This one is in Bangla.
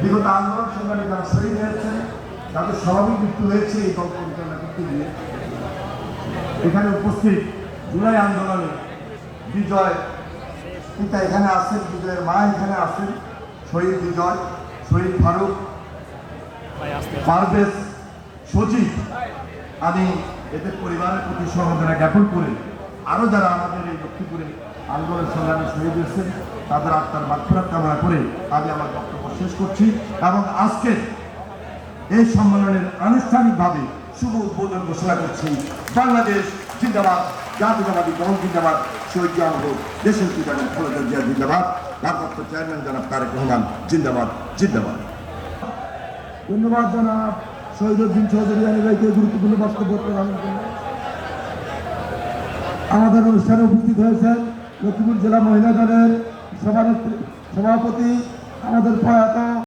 বিগত আন্দোলন সংগ্রামে যারা শহীদ হয়েছেন, তাদের স্বাভাবিক মৃত্যু হয়েছে এই দল পরিচালনা করতে গিয়ে এখানে উপস্থিত জুলাই আন্দোলনে বিজয় পিতা এখানে আছেন বিজয়ের মা এখানে আছেন শহীদ বিজয়, শহীদ ফারুক পারভেজ সচিব। আমি এদের পরিবারের প্রতি সমবেদনা জ্ঞাপন করে, আরও যারা আমাদের এই লক্ষ্মীপুরে আন্দোলন সংগ্রামে শহীদ হয়েছেন, তাদের আত্মার মাত্রা কামনা করে আমি আমার বক্তব্য শেষ করছি। এবং আজকে এই সম্মেলনের আনুষ্ঠানিকভাবে শুভ উদ্বোধন ঘোষণা করছি। বাংলাদেশ জিন্দাবাদ, জাতীয়তাবাদী দল জিন্দাবাদ, শহীদ জামহ দেশের পিতা খালেদা জিয়া জিন্দাবাদ। ভারপ্রাপ্ত চেয়ারম্যান জনাব তারেক রহমান, জিন্দাবাদ জিন্দাবাদ। ধন্যবাদ জনাব শহীদুদ্দিন চৌধুরী আলী ভাইকে গুরুত্বপূর্ণ বক্তব্য প্রদান আমাদের অনুষ্ঠানে উপস্থিত হয়েছেন লক্ষ্মীপুর জেলা মহিলা দলের সভানেত্রী, সভাপতি আমাদের প্রয়াত